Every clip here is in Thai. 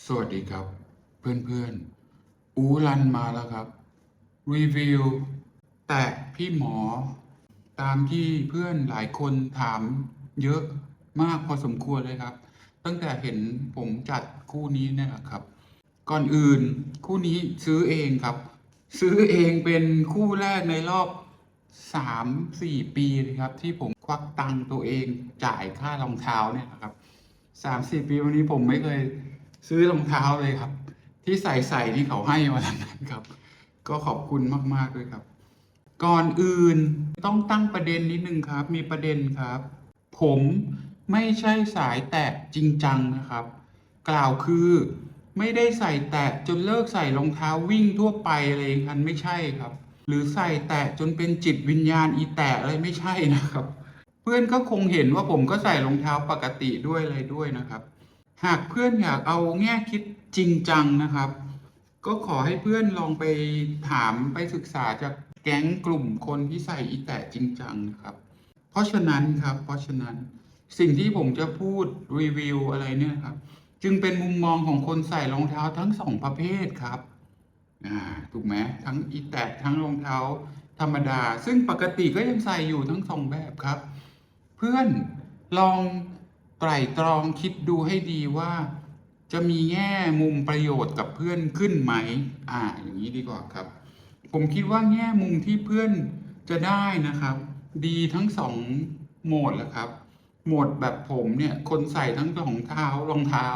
สวัสดีครับ เพื่อนๆ อูรันมาแล้วครับ รีวิว แตะพี่หมอ ตามที่เพื่อนหลายคนถามเยอะมากพอสมควรเลยครับ ตั้งแต่เห็นผมจัดคู่นี้เนี่ยแหละครับ ก่อนอื่นคู่นี้ซื้อเองครับ ซื้อเองเป็นคู่แรกในรอบสามสี่ปีเลยครับ ที่ผมควักตังค์ตัวเองจ่ายค่ารองเท้าเนี่ยครับสามสี่ปีวันนี้ผมไม่เคย ซื้อรองเท้าเลยครับ ที่ใส่ใส่ที่เขาให้มาทั้งนั้นครับ ก็ขอบคุณมากๆเลยครับ ก่อนอื่นต้องตั้งประเด็นนิดนึงครับ มีประเด็นครับ ผมไม่ใช่สายแตะจริงจังนะครับ กล่าวคือไม่ได้ใส่แตะจนเลิกใส่รองเท้าวิ่งทั่วไปอะไรอย่างนั้นไม่ใช่ครับ หรือใส่แตะจนเป็นจิตวิญญาณอีแตะอะไรไม่ใช่นะครับ เพื่อนก็คงเห็นว่าผมก็ใส่รองเท้าปกติด้วยอะไรด้วยนะครับ หากเพื่อนอยากเอาแง่คิดจริงจังนะครับ ก็ขอให้เพื่อนลองไปถามไปศึกษาจากแก๊งกลุ่มคนที่ใส่อีแตะจริงจังนะครับ เพราะฉะนั้นครับ เพราะฉะนั้นสิ่งที่ผมจะพูดรีวิวอะไรเนี่ยครับ จึงเป็นมุมมองของคนใส่รองเท้าทั้งสองประเภทครับอ่าถูกไหมทั้งอีแตะทั้งรองเท้าธรรมดา ซึ่งปกติก็ยังใส่อยู่ทั้งสองแบบครับ เพื่อนลอง ไตร่ตรองคิดดูให้ดีว่า จะมีแง่มุมประโยชน์กับเพื่อนขึ้นไหม อ่า อย่างนี้ดีกว่าครับ ผมคิดว่าแง่มุมที่เพื่อนจะได้นะครับ ดีทั้งสองโหมดแหละครับ โหมดแบบผมเนี่ยคนใส่ทั้งรองเท้ารองเท้า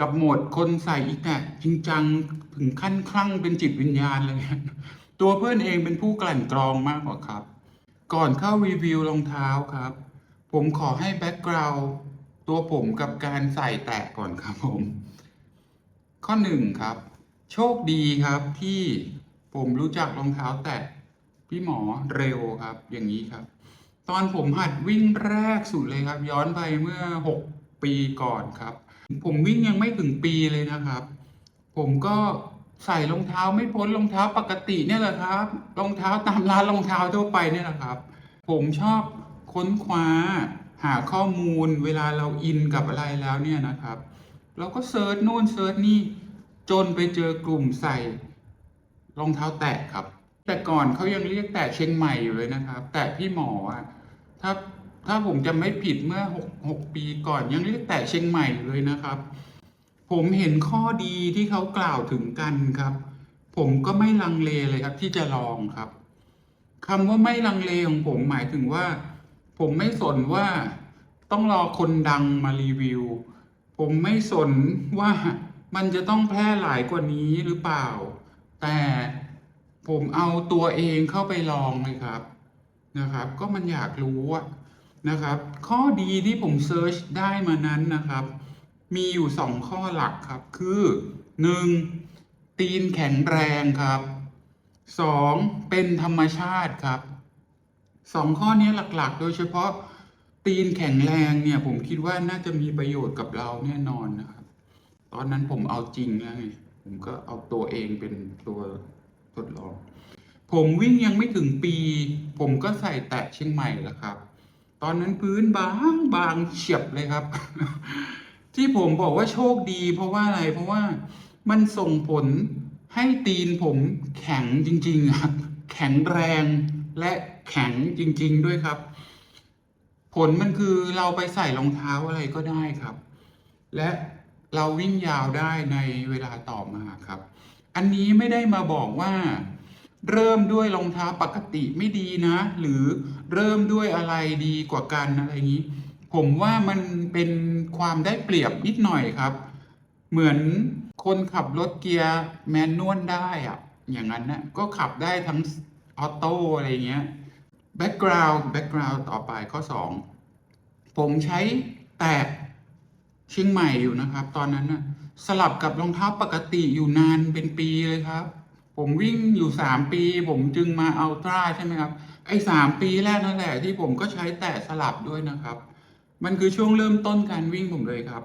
กับโหมดคนใส่อีกอะจริงจังถึงขั้นคลั่งเป็นจิตวิญญาณเลยตัวเพื่อนเองเป็นผู้กลั่นกรองมากกว่าครับ ก่อนเข้ารีวิวรองเท้าครับ ผมขอให้แบ็กกราวด์ ตัวผมกับการใส่แตะก่อนครับผม ข้อหนึ่งครับ โชคดีครับที่ผมรู้จักรองเท้าแตะพี่หมอเร็วครับ อย่างนี้ครับ ตอนผมหัดวิ่งแรกสุดเลยครับ ย้อนไปเมื่อ 6 ปีก่อนครับ ผมวิ่งยังไม่ถึงปีเลยนะครับ ผมก็ใส่รองเท้าไม่พ้นรองเท้าปกติเนี่ยแหละครับรองเท้าตามร้านรองเท้าทั่วไปเนี่ยแหละครับ ผมชอบค้นคว้า หาข้อมูลเวลาเราอินกับอะไรแล้วเนี่ยนะครับ เราก็เซิร์ชโน่นเซิร์ชนี่จนไปเจอกลุ่มใส่รองเท้าแตะครับ แต่ก่อนเขายังเรียกแตะเชียงใหม่อยู่เลยนะครับ แตะพี่หมออะถ้าถ้าผมจำไม่ผิดเมื่อหกหกปีก่อนยังเรียกแตะเชียงใหม่เลยนะครับ ผมเห็นข้อดีที่เขากล่าวถึงกันครับ ผมก็ไม่ลังเลเลยครับที่จะลองครับคำว่าไม่ลังเลของผมหมายถึงว่า ผมไม่สนว่าต้องรอคนดังมารีวิว ผมไม่สนว่ามันจะต้องแพร่หลายกว่านี้หรือเปล่า แต่ผมเอาตัวเองเข้าไปลองเลยครับนะครับ ก็มันอยากรู้นะครับ ข้อดีที่ผมเซิร์ชได้มานั้นนะครับ มีอยู่สองข้อหลักครับ คือหนึ่งตีนแข็งแรงครับสองเป็นธรรมชาติครับ สองข้อนี้หลักๆ โดยเฉพาะตีนแข็งแรงเนี่ย ผมคิดว่าน่าจะมีประโยชน์กับเราแน่นอนนะครับ ตอนนั้นผมเอาจริงแล้วไงผมก็เอาตัวเองเป็นตัวทดลอง ผมวิ่งยังไม่ถึงปี ผมก็ใส่แตะเชียงใหม่แล้วครับ ตอนนั้นพื้นบางบางเฉียบเลยครับ ที่ผมบอกว่าโชคดี เพราะว่าอะไรเพราะว่ามันส่งผลให้ตีนผมแข็งจริงๆครับแข็งแรงและ แข็งจริง ๆ ด้วยครับ ผลมันคือเราไปใส่รองเท้าอะไรก็ได้ครับ และเราวิ่งยาวได้ในเวลาต่อมาครับ อันนี้ไม่ได้มาบอกว่า เริ่มด้วยรองเท้าปกติไม่ดีนะ หรือเริ่มด้วยอะไรดีกว่ากันอะไรอย่างนี้ ผมว่ามันเป็นความได้เปรียบนิดหน่อยครับ เหมือนคนขับรถเกียร์แมนนวลได้อะอย่างนั้นนะก็ขับได้ทั้งออโต้อะไรเงี้ย แบ็กกราวด์แบ็กกราวด์ต่อไปข้อ 2 ผมใช้แตะเชียงใหม่อยู่นะครับ ตอนนั้นนะสลับกับรองเท้าปกติอยู่นานเป็นปีเลยครับ ผมวิ่งอยู่สามปี ผมจึงมาอัลตร้าใช่ไหมครับ ไอ้สามปีแรกนั่นแหละที่ผมก็ใช้แตะสลับด้วยนะครับ มันคือช่วงเริ่มต้นการวิ่งผมเลยครับ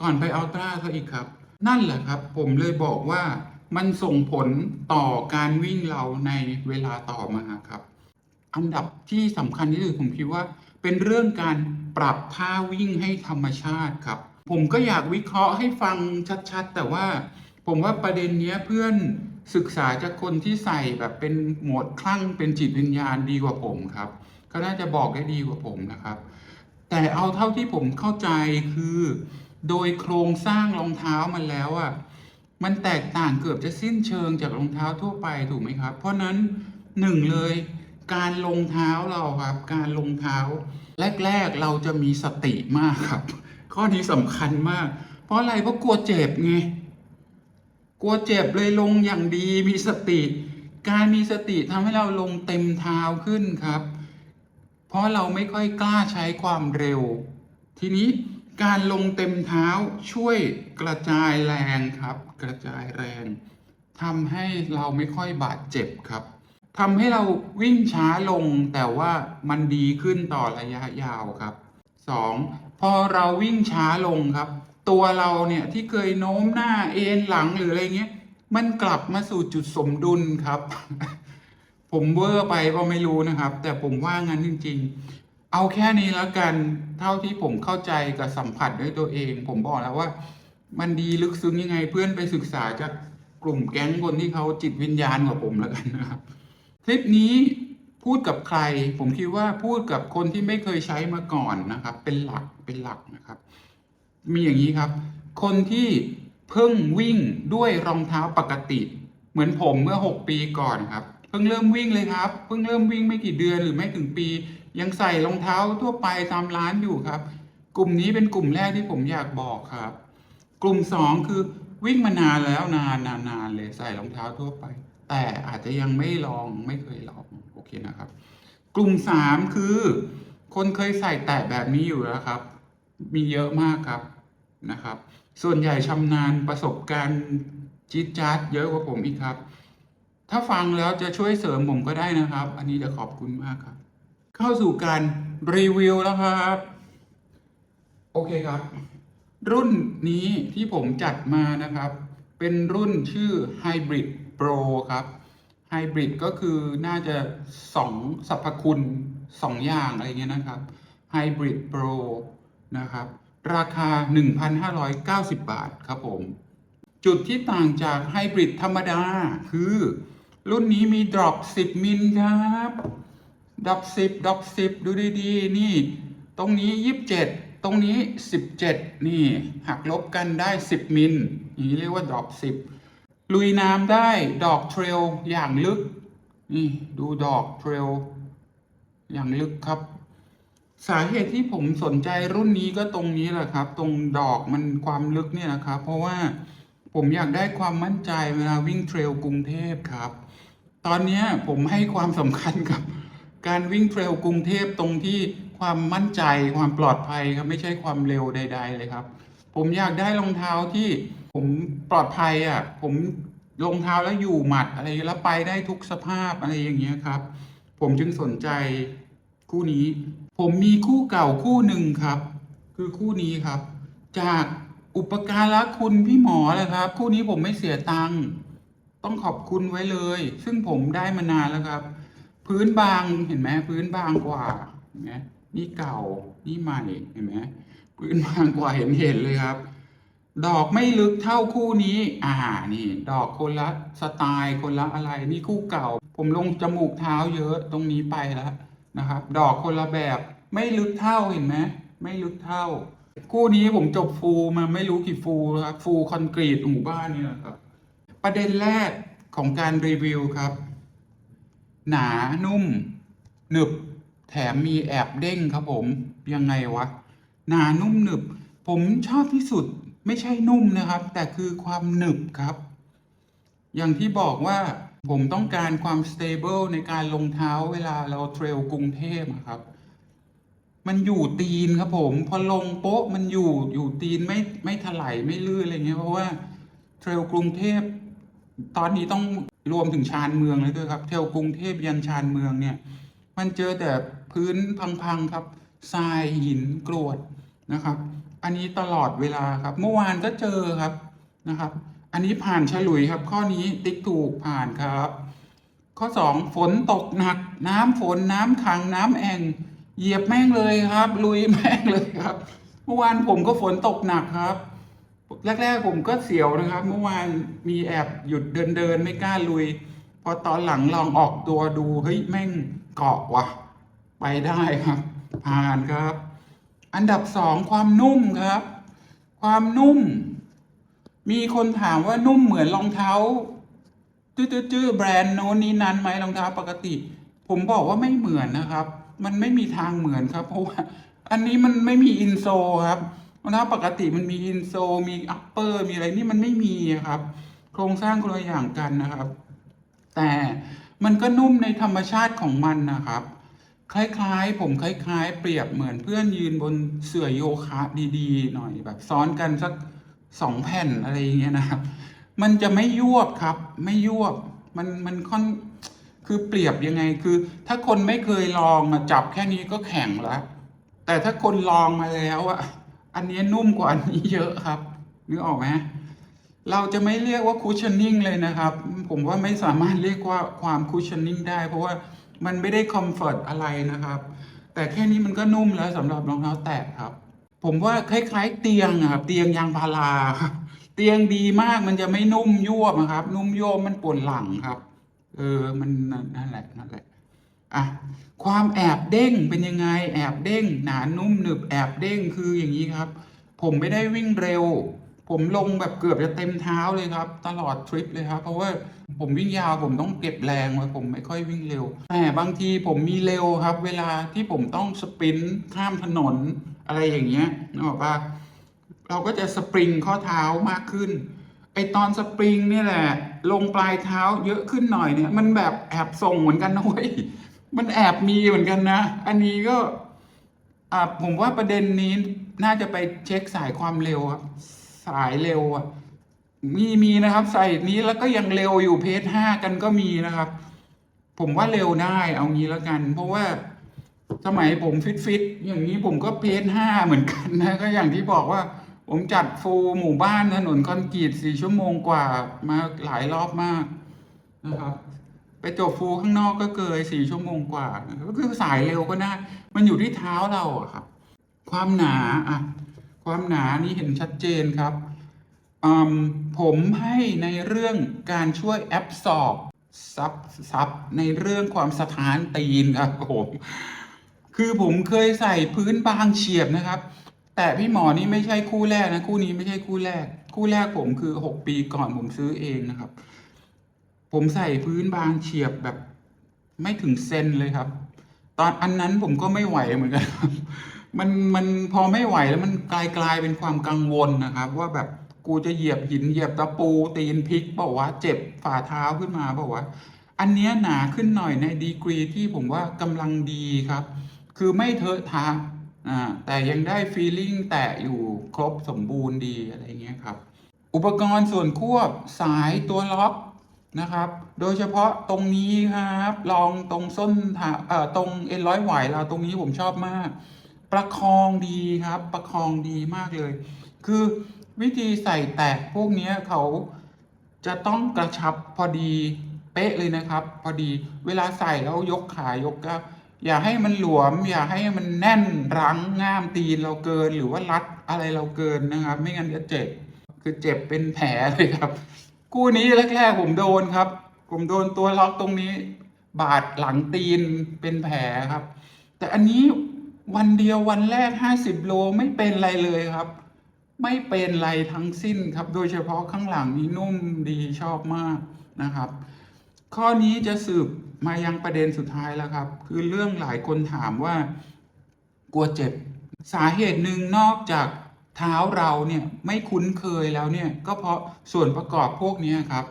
ก่อนไปอัลตร้าซะอีกครับ นั่นแหละครับ ผมเลยบอกว่ามันส่งผลต่อการวิ่งเราในเวลาต่อมาครับ อันดับที่สำคัญที่สุดผมคิดว่า เป็นเรื่องการปรับท่าวิ่งให้ธรรมชาติครับ ผมก็อยากวิเคราะห์ให้ฟังชัดๆ แต่ว่าผมว่าประเด็นนี้เพื่อนศึกษาจากคนที่ใส่แบบเป็นหมดคลั่งเป็นจิตวิญญาณดีกว่าผมครับ ก็น่าจะบอกได้ดีกว่าผมนะครับ แต่เอาเท่าที่ผมเข้าใจคือ โดยโครงสร้างรองเท้ามันแล้วอะมันแตกต่างเกือบจะสิ้นเชิงจากรองเท้าทั่วไปถูกไหมครับ เพราะนั้นหนึ่งเลย การลงเท้าเราครับ การลงเท้า แรก ๆ เราจะมีสติมากครับ ข้อนี้สำคัญมาก เพราะอะไรเพราะกลัวเจ็บไงกลัวเจ็บเลยลงอย่างดีมีสติ การมีสติทำให้เราลงเต็มเท้าขึ้นครับ เพราะเราไม่ค่อยกล้าใช้ความเร็ว ทีนี้การลงเต็มเท้าช่วยกระจายแรงครับ กระจายแรงทำให้เราไม่ค่อยบาดเจ็บครับ ทำให้เราวิ่งช้าลงแต่ว่ามันดีขึ้นต่อระยะยาวครับสองพอเราวิ่งช้าลงครับ ตัวเราเนี่ยที่เคยโน้มหน้าเอ็นหลังหรืออะไรเงี้ย มันกลับมาสู่จุดสมดุลครับ ผมเวอร์ไปก็ไม่รู้นะครับ แต่ผมว่างั้นจริง ๆ เอาแค่นี้แล้วกันเท่าที่ผมเข้าใจกับสัมผัสด้วยตัวเอง ผมบอกแล้วว่า มันดีลึกซึ้งยังไงเพื่อนไปศึกษาจากกลุ่มแก๊งคนที่เขาจิตวิญญาณกว่าผมแล้วกันนะครับ คลิปนี้พูดกับใคร ผมคิดว่าพูดกับคนที่ไม่เคยใช้มาก่อนนะครับ เป็นหลักเป็นหลักนะครับ มีอย่างนี้ครับ คนที่เพิ่งวิ่งด้วยรองเท้าปกติ เหมือนผมเมื่อ 6 ปีก่อนครับเพิ่งเริ่มวิ่งเลยครับเพิ่งเริ่มวิ่งไม่กี่เดือนหรือไม่ถึงปี ยังใส่รองเท้าทั่วไปตามร้านอยู่ครับ กลุ่มนี้เป็นกลุ่มแรกที่ผมอยากบอกครับ กลุ่มสองคือวิ่งมานานแล้วนานนานนานเลยใส่รองเท้าทั่วไป แต่อาจจะยังไม่ลองไม่เคยลองโอเคนะครับ กลุ่มสามคือ คนเคยใส่แตะแบบนี้อยู่แล้วครับ มีเยอะมากครับนะครับ ส่วนใหญ่ชำนาญประสบการณ์จี๊ดจ๊าดเยอะกว่าผมอีกครับ ถ้าฟังแล้วจะช่วยเสริมผมก็ได้นะครับ อันนี้จะขอบคุณมากครับ เข้าสู่การรีวิวแล้วครับ โอเคครับ รุ่นนี้ที่ผมจัดมานะครับ เป็นรุ่นชื่อ Hybrid Pro ครับ Hybrid ก็คือน่าจะสองสรรพคุณสองอย่างอะไรเงี้ยนะครับ Hybrid Pro นะครับ ราคา 1,590 บาทครับผม จุดที่ต่างจาก Hybrid ธรรมดาคือ รุ่นนี้มี drop 10 มิลครับดอกสิบดอกสิบดูดีๆ นี่ ตรงนี้ยี่สิบเจ็ดตรงนี้สิบเจ็ดนี่ หักลบกันได้สิบมิลนี้เรียกว่าดรอกสิบ ลุยน้ำได้ดอกเทรลอย่างลึก นี่ดูดอกเทรลอย่างลึกครับ สาเหตุที่ผมสนใจรุ่นนี้ก็ตรงนี้แหละครับ ตรงดอกมันความลึกเนี่ยนะครับ เพราะว่าผมอยากได้ความมั่นใจเวลาวิ่งเทรลกรุงเทพครับ ตอนนี้ผมให้ความสำคัญกับการวิ่งเทรลกรุงเทพตรงที่ความมั่นใจความปลอดภัยครับไม่ใช่ความเร็วใด ๆ เลยครับ ผมอยากได้รองเท้าที่ ผมปลอดภัยอะ ผมรองเท้าแล้วอยู่หมัดอะไรแล้วไปได้ทุกสภาพอะไรอย่างเงี้ยครับ ผมจึงสนใจคู่นี้ ผมมีคู่เก่าคู่หนึ่งครับ คือคู่นี้ครับ จากอุปการะคุณพี่หมอเลยครับ คู่นี้ผมไม่เสียตังค์ต้องขอบคุณไว้เลย ซึ่งผมได้มานานแล้วครับ พื้นบางเห็นไหมพื้นบางกว่าเห็นไหมนี่เก่านี่ใหม่เห็นไหมพื้นบางกว่าเห็นเห็นเลยครับ ดอกไม่ลึกเท่าคู่นี้ อ่า นี่ ดอกคนละสไตล์คนละอะไร นี่คู่เก่า ผมลงจมูกเท้าเยอะตรงนี้ไปแล้วนะครับ ดอกคนละแบบ ไม่ลึกเท่าเห็นไหมไม่ลึกเท่า คู่นี้ผมจบฟูมาไม่รู้กี่ฟูครับ ฟูคอนกรีตหมู่บ้านเนี่ยครับ ประเด็นแรกของการรีวิวครับ หนานุ่ม หนึบ แถมมีแอบเด้งครับผม ยังไงวะ หนานุ่มหนึบ ผมชอบที่สุด ไม่ใช่นุ่มนะครับ แต่คือความหนึบครับ อย่างที่บอกว่าผมต้องการความ stable ในการลงเท้าเวลาเราเทรลกรุงเทพครับ มันอยู่ตีนครับผม พอลงโป๊ะมันอยู่อยู่ตีนไม่ไม่ถลายไม่ลื่นอะไรเงี้ยเพราะว่าเทรลกรุงเทพตอนนี้ต้องรวมถึงชานเมืองเลยด้วยครับ เทรลกรุงเทพยันชานเมืองเนี่ย มันเจอแต่พื้นพังๆครับทรายหินกรวดนะครับ อันนี้ตลอดเวลาครับ เมื่อวานก็เจอครับนะครับ อันนี้ผ่านฉลุยครับ ข้อนี้ติ๊กถูกผ่านครับ ข้อสองฝนตกหนัก น้ำฝนน้ำขังน้ำแอ่งเหยียบแม่งเลยครับ ลุยแม่งเลยครับ เมื่อวานผมก็ฝนตกหนักครับแรกๆผมก็เสียวนะครับ เมื่อวานมีแอบหยุดเดินเดินๆไม่กล้าลุย พอตอนหลังลองออกตัวดูเฮ้ยแม่งเกาะว่ะ ไปได้ครับ ผ่านครับ อันดับสองความนุ่มครับ ความนุ่ม มีคนถามว่านุ่มเหมือนรองเท้าจื้อๆๆแบรนด์โน้นนี้นั้นไหมรองเท้าปกติ ผมบอกว่าไม่เหมือนนะครับ มันไม่มีทางเหมือนครับเพราะว่าอันนี้มันไม่มีอินโซครับรองเท้าปกติมันมีอินโซมีอัปเปอร์มีอะไรนี่มันไม่มีครับ โครงสร้างคนละอย่างกันนะครับ แต่มันก็นุ่มในธรรมชาติของมันนะครับ คล้ายๆ ผมคล้ายๆ เปรียบเหมือนเพื่อนยืนบนเสื่อโยคะดีๆ หน่อยแบบซ้อนกันสักสองแผ่นอะไรอย่างเงี้ยนะครับ มันจะไม่ยวบครับ ไม่ยวบมันมันค่อนคือเปรียบยังไงคือ ถ้าคนไม่เคยลองจับแค่นี้ก็แข็งแล้ว แต่ถ้าคนลองมาแล้วอะอันนี้นุ่มกว่าอันนี้เยอะครับนึกออกไหมเราจะไม่เรียกว่าคุชชั่นนิ่งเลยนะครับ ผมว่าไม่สามารถเรียกว่าความคุชชั่นนิ่งได้ เพราะว่า มันไม่ได้คอมฟอร์ตอะไรนะครับ แต่แค่นี้มันก็นุ่มแล้วสำหรับรองเท้าแตะครับ ผมว่าคล้ายๆ เตียงครับ เตียงยางพาราเตียงดีมากมันจะไม่นุ่มยวบนะครับ นุ่มยวบมันปวดหลังครับ เออมันนั่นแหละนั่นแหละอะความแอบเด้งเป็นยังไง แอบเด้งหนานุ่มหนึบแอบเด้งคืออย่างนี้ครับ ผมไม่ได้วิ่งเร็ว ผมลงแบบเกือบจะเต็มเท้าเลยครับ ตลอดทริปเลยครับ เพราะว่าผมวิ่งยาวผมต้องเก็บแรงไว้ผมไม่ค่อยวิ่งเร็ว แต่บางทีผมมีเร็วครับ เวลาที่ผมต้องสปรินต์ข้ามถนนอะไรอย่างเงี้ยนึกออกปะเราก็จะสปริงข้อเท้ามากขึ้นไอตอนสปริงเนี่ยแหละ ลงปลายเท้าเยอะขึ้นหน่อยเนี่ย มันแบบแอบส่งเหมือนกันนะเว้ยมันแอบมีเหมือนกันนะ อันนี้ก็อ่าผมว่าประเด็นนี้น่าจะไปเช็คสายความเร็วครับ สายเร็วอะมีมีนะครับใส่นี้แล้วก็ยังเร็วอยู่เพจห้ากันก็มีนะครับ ผมว่าเร็วได้เอางี้แล้วกัน เพราะว่าสมัยผมฟิตฟิตๆอย่างนี้ผมก็เพจห้าเหมือนกันนะก็อย่างที่บอกว่า ผมจัดฟูหมู่บ้านถนนคอนกรีตสี่ชั่วโมงกว่ามาหลายรอบมากนะครับ ไปจบฟูข้างนอกก็เกยสี่ชั่วโมงกว่าก็คือสายเร็วก็ได้มันอยู่ที่เท้าเราอะครับ ความหนาอะ ความหนานี่เห็นชัดเจนครับมผมให้ในเรื่องการช่วยแอบสอบซับซับในเรื่องความสถานตีนครับผมคือผมเคยใส่พื้นบางเฉียบนะครับ แต่พี่หมอนี่ไม่ใช่คู่แรกนะ คู่นี้ไม่ใช่คู่แรก คู่แรกผมคือหกปีก่อนผมซื้อเองนะครับ ผมใส่พื้นบางเฉียบแบบไม่ถึงเซนเลยครับ ตอนอันนั้นผมก็ไม่ไหวเหมือนกันครับ มันมันพอไม่ไหวแล้วมันกลายกลายเป็นความกังวลนะครับ ว่าแบบกูจะเหยียบหินเหยียบตะปูตีนพลิกเปล่าเจ็บฝ่าเท้าขึ้นมาเปล่า อันเนี้ยหนาขึ้นหน่อยในดีกรีที่ผมว่ากำลังดีครับ คือไม่เทอะทะอ่าแต่ยังได้ฟีลิ่งแตะอยู่ครบสมบูรณ์ดีอะไรเงี้ยครับ อุปกรณ์ส่วนควบสายตัวล็อกนะครับ โดยเฉพาะตรงนี้ครับ ลองตรงส้นท้าเอ่อตรงเอ็นร้อยไหวเราตรงนี้ผมชอบมาก ประคองดีครับ ประคองดีมากเลย คือวิธีใส่แตะพวกนี้เขาจะต้องกระชับพอดีเป๊ะเลยนะครับ พอดีเวลาใส่แล้วยกขายกก็อย่าให้มันหลวม อย่าให้มันแน่นรั้งง่ามตีนเราเกินหรือว่ารัดอะไรเราเกินนะครับ ไม่งั้นจะเจ็บคือเจ็บเป็นแผลเลยครับกู้นี้แรกๆผมโดนครับ ผมโดนตัวล็อกตรงนี้ บาดหลังตีนเป็นแผลครับ แต่อันนี้ วันเดียววันแรก50โลไม่เป็นไรเลยครับ ไม่เป็นไรทั้งสิ้นครับ โดยเฉพาะข้างหลังนี้นุ่มดีชอบมากนะครับ ข้อนี้จะสืบมายังประเด็นสุดท้ายแล้วครับ คือเรื่องหลายคนถามว่า กลัวเจ็บ สาเหตุหนึ่งนอกจากเท้าเราเนี่ยไม่คุ้นเคยแล้วเนี่ย ก็เพราะส่วนประกอบพวกนี้ครับ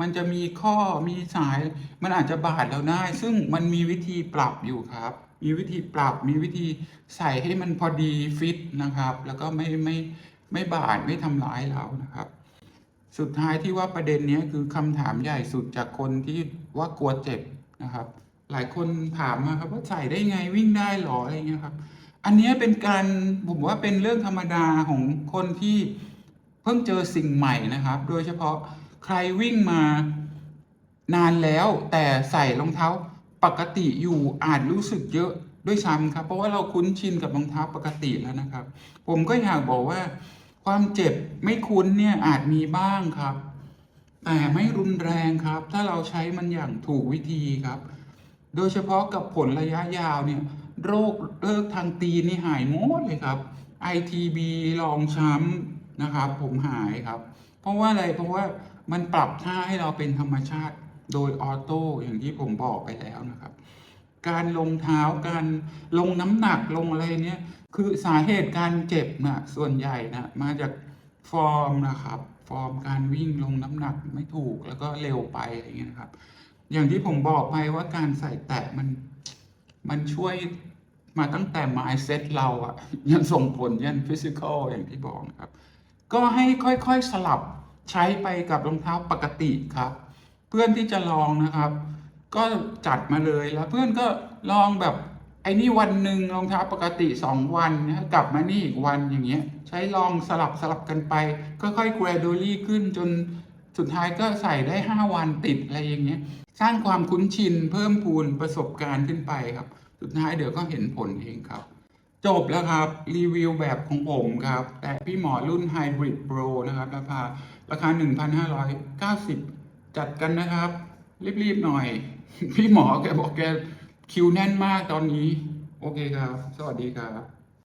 มันจะมีข้อมีสายมันอาจจะบาดเราได้ ซึ่งมันมีวิธีปรับอยู่ครับ มีวิธีปรับมีวิธีใส่ให้มันพอดีฟิตนะครับ แล้วก็ไม่ไม่ไม่บาดไม่ทำร้ายเรานะครับ สุดท้ายที่ว่าประเด็นนี้คือคำถามใหญ่สุดจากคนที่ว่ากลัวเจ็บนะครับ หลายคนถามมาครับว่าใส่ได้ไงวิ่งได้หรออะไรเงี้ยครับ อันนี้เป็นการผมว่าเป็นเรื่องธรรมดาของคนที่เพิ่งเจอสิ่งใหม่นะครับ โดยเฉพาะใครวิ่งมานานแล้วแต่ใส่รองเท้า ปกติอยู่อาจรู้สึกเยอะด้วยซ้ำครับ เพราะว่าเราคุ้นชินกับรองเท้าปกติแล้วนะครับ ผมก็อยากบอกว่า ความเจ็บไม่คุ้นเนี่ยอาจมีบ้างครับ แต่ไม่รุนแรงครับ ถ้าเราใช้มันอย่างถูกวิธีครับ โดยเฉพาะกับผลระยะยาวเนี่ย โรคเลิกทางตีนนี่หายหมดเลยครับ ITB รองช้ำนะครับ ผมหายครับ เพราะว่าอะไรเพราะว่ามันปรับท่าให้เราเป็นธรรมชาติ โดยออโต้อย่างที่ผมบอกไปแล้วนะครับ การลงเท้าการลงน้ำหนักลงอะไรเนี่ยคือสาเหตุการเจ็บนะส่วนใหญ่นะมาจากฟอร์มนะครับ ฟอร์มการวิ่งลงน้ำหนักไม่ถูกแล้วก็เร็วไปอะไรเงี้ยนะครับ อย่างที่ผมบอกไปว่าการใส่แตะมันมันช่วยมาตั้งแต่ mindset เราอะยันส่งผลยัน physical อย่างที่บอกนะครับ ก็ให้ค่อยๆสลับใช้ไปกับรองเท้าปกติครับ เพื่อนที่จะลองนะครับ ก็จัดมาเลยแล้วเพื่อนก็ลองแบบไอ้นี่วันหนึ่งรองเท้าปกติสองวันนะกลับมานี่อีกวันอย่างเงี้ย ใช้ลองสลับสลับกันไปค่อยๆ gradually ขึ้นจนสุดท้ายก็ใส่ได้ 5 วันติดอะไรอย่างเงี้ย สร้างความคุ้นชินเพิ่มพูนประสบการณ์ขึ้นไปครับ สุดท้ายเดี๋ยวก็เห็นผลเองครับ จบแล้วครับ รีวิวแบบของผมครับ แต่พี่หมอรุ่น Hybrid Pro นะครับราคาราคา 1,590 จัดกันนะครับ รีบๆหน่อย พี่หมอแกบอกแกคิวแน่นมากตอนนี้ โอเคครับ สวัสดีครับ